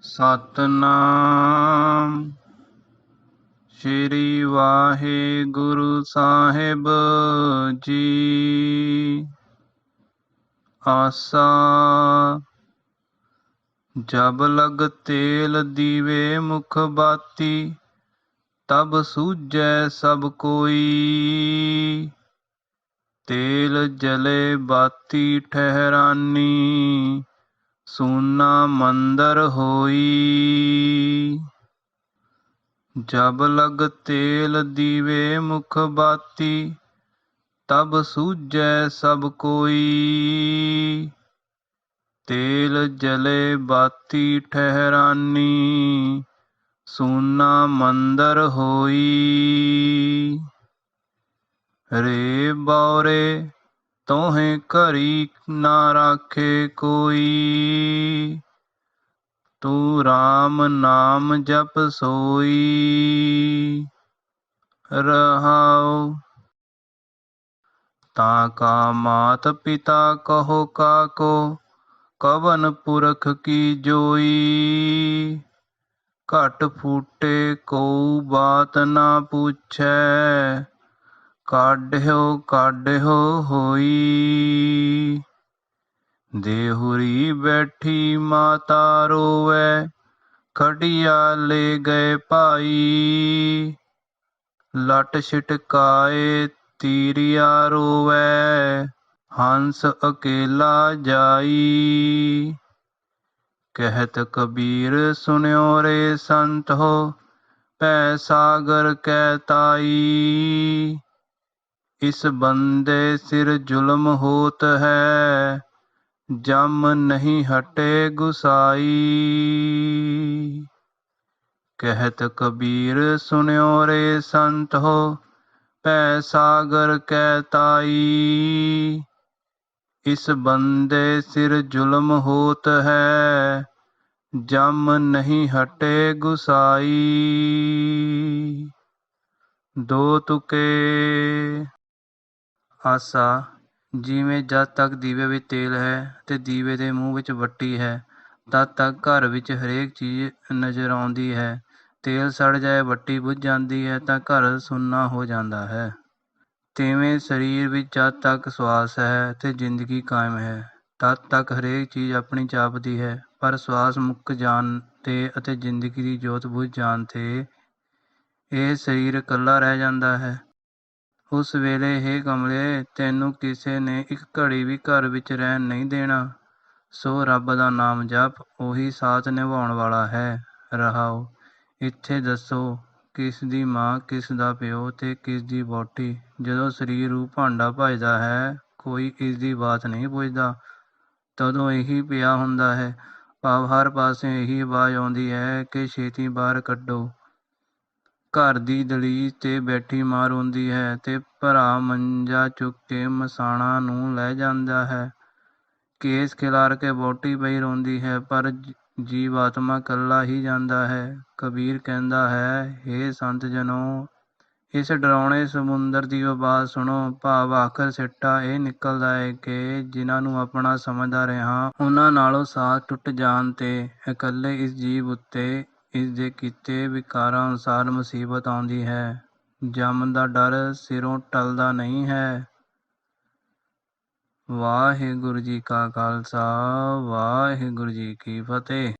ਸਤਨਾਮ। ਸ੍ਰੀ ਵਾਹਿਗੁਰੂ ਸਾਹਿਬ ਜੀ। ਆਸਾ। ਜਬ ਲਗ ਤੇਲ ਦੀਵੇ ਮੁਖ ਬਾਤੀ, ਤਬ ਸੂਝੈ ਸਭ ਕੋਈ। ਤੇਲ ਜਲੇ ਬਾਤੀ ਠਹਿਰਾਨੀ ਸੂਨਾ ਮੰਦਰ ਹੋਈ। ਜਬ ਲਗ ਤੇਲ ਦੀਵੇ ਮੁਖ ਬਾਤੀ, ਤਬ ਸੂਝੈ ਸਭ ਕੋਈ। ਤੇਲ ਜਲੇ ਬਾਤੀ ਠਹਿਰਾਨੀ, ਸੂਨਾ ਮੰਦਰ ਹੋਈ। ਰੇ ਬੌਰੇ ਤੋਹੇ ਘਰੀ ਨਾ ਰਾਖੇ ਕੋਈ ਤੂੰ RAM ਨਾਮ ਜਪ ਸੋਈ ਰਹਾਉ ਤਾ ਕਾ ਮਾਤ ਪਿਤਾ ਕਹੋ ਕਾਕੋ ਕਵਨ ਪੁਰਖ ਕੀ ਜੋਈ ਘਟ ਫੂਟੇ ਕੋ ਬਾਤ ਨਾ काढ़ो काढ़ो होई। देहुरी बैठी माता रोवे, खड़िया ले गए पाई। लट छिटकाए तीरिया रोवे, हंस अकेला जाई। कहत कबीर सुनो रे संत हो, पै सागर कहताई ਕੈ ਤਾਈ ਇਸ ਬੰਦੇ ਸਿਰ ਜ਼ੁਲਮ ਹੋਤ ਹੈ ਜਮ ਨਹੀਂ ਹਟੇ ਗੁਸਾਈ ਕਹਿਤ ਕਬੀਰ ਸੁਨਿਓ ਰੇ ਸੰਤ ਹੋ ਪੈ ਸਾਗਰ ਕੈ ਤਾਈ ਇਸ ਬੰਦੇ ਸਿਰ ਜ਼ੁਲਮ ਹੋਤ ਹੈ ਜਮ ਨਹੀਂ ਹਟੇ ਗੁਸਾਈ ਆਸਾ, ਜਿਵੇਂ ਜਦ ਤੱਕ ਦੀਵੇ ਵਿੱਚ ਤੇਲ ਹੈ ਅਤੇ ਦੀਵੇ ਦੇ ਮੂੰਹ ਵਿੱਚ ਵੱਟੀ ਹੈ, ਤਦ ਤੱਕ ਘਰ ਵਿੱਚ ਹਰੇਕ ਚੀਜ਼ ਨਜ਼ਰ ਆਉਂਦੀ ਹੈ। ਤੇਲ ਸੜ ਜਾਏ, ਵੱਟੀ ਬੁੱਝ ਜਾਂਦੀ ਹੈ ਤਾਂ ਘਰ ਸੁੰਨਾ ਹੋ ਜਾਂਦਾ ਹੈ। ਤਿਵੇਂ ਸਰੀਰ ਵਿੱਚ ਜਦ ਤੱਕ ਸਵਾਸ ਹੈ ਅਤੇ ਜ਼ਿੰਦਗੀ ਕਾਇਮ ਹੈ, ਤਦ ਤੱਕ ਹਰੇਕ ਚੀਜ਼ ਆਪਣੀ ਚਾਪਦੀ ਹੈ। ਪਰ ਸਵਾਸ ਮੁੱਕ ਜਾਣ ਤੇ ਅਤੇ ਜ਼ਿੰਦਗੀ ਦੀ ਜੋਤ ਬੁਝ ਜਾਣ ਤੇ ਇਹ ਸਰੀਰ ਇਕੱਲਾ ਰਹਿ ਜਾਂਦਾ ਹੈ। ਉਸ ਵੇਲੇ, ਹੇ ਕਮਲੇ, ਤੈਨੂੰ ਕਿਸੇ ਨੇ ਇੱਕ ਘੜੀ ਵੀ ਘਰ ਵਿੱਚ ਰਹਿਣ ਨਹੀਂ ਦੇਣਾ। ਸੋ ਰੱਬ ਦਾ ਨਾਮ ਜਪ, ਉਹੀ ਸਾਥ ਨਿਭਾਉਣ ਵਾਲਾ ਹੈ। ਰਹਾਓ, ਇੱਥੇ ਦੱਸੋ, ਕਿਸ ਦੀ ਮਾਂ, ਕਿਸ ਦਾ ਪਿਓ ਤੇ ਕਿਸ ਦੀ ਵਹੁਟੀ? ਜਦੋਂ ਸਰੀਰ ਰੂਪ ਭਾਂਡਾ ਭਜਦਾ ਹੈ, ਕੋਈ ਇਸ ਦੀ ਬਾਤ ਨਹੀਂ ਪੁੱਛਦਾ। ਤਦੋਂ ਇਹੀ ਪਿਆ ਹੁੰਦਾ ਹੈ, ਭਾਵ ਹਰ ਪਾਸੇ ਇਹੀ ਆਵਾਜ਼ ਆਉਂਦੀ ਹੈ ਕਿ ਛੇਤੀ ਬਾਹਰ ਕੱਢੋ। ਘਰ ਦੀ ਦਲੀਜ ਤੇ ਬੈਠੀ ਮਾਂ ਰੋਂਦੀ ਹੈ ਤੇ ਭਰਾ ਮੰਜਾ ਚੁੱਕ ਕੇ ਮਸਾਣਾ ਨੂੰ ਲੈ ਜਾਂਦਾ ਹੈ। ਕੇਸ ਖਿਲਾਰ ਕੇ ਵਹੁਟੀ ਪਈ ਰੋਂਦੀ ਹੈ, ਪਰ ਜੀਵ ਆਤਮਾ ਕੱਲਾ ਹੀ ਜਾਂਦਾ ਹੈ। ਕਬੀਰ ਕਹਿੰਦਾ ਹੈ, ਹੇ ਸੰਤ ਜਨੋ, ਇਸ ਡਰਾਉਣੇ ਸਮੁੰਦਰ ਦੀ ਆਵਾਜ਼ ਸੁਣੋ। ਭਾਵ ਆਖਰ ਸਿੱਟਾ ਇਹ ਨਿਕਲਦਾ ਹੈ ਕਿ ਜਿਨ੍ਹਾਂ ਨੂੰ ਆਪਣਾ ਸਮਝਦਾ ਰਿਹਾ, ਉਹਨਾਂ ਨਾਲੋਂ ਸਾਥ ਟੁੱਟ ਜਾਣ ਤੇ ਇਕੱਲੇ ਇਸ ਜੀਵ ਉੱਤੇ ਇਸ ਦੇ ਕੀਤੇ ਵਿਕਾਰਾਂ ਅਨੁਸਾਰ ਮੁਸੀਬਤ ਆਉਂਦੀ ਹੈ। ਜੰਮ ਦਾ ਡਰ ਸਿਰੋਂ ਟਲਦਾ ਨਹੀਂ ਹੈ। ਵਾਹਿਗੁਰੂ ਜੀ ਕਾ ਖਾਲਸਾ, ਵਾਹਿਗੁਰੂ ਜੀ ਕੀ ਫਤਿਹ।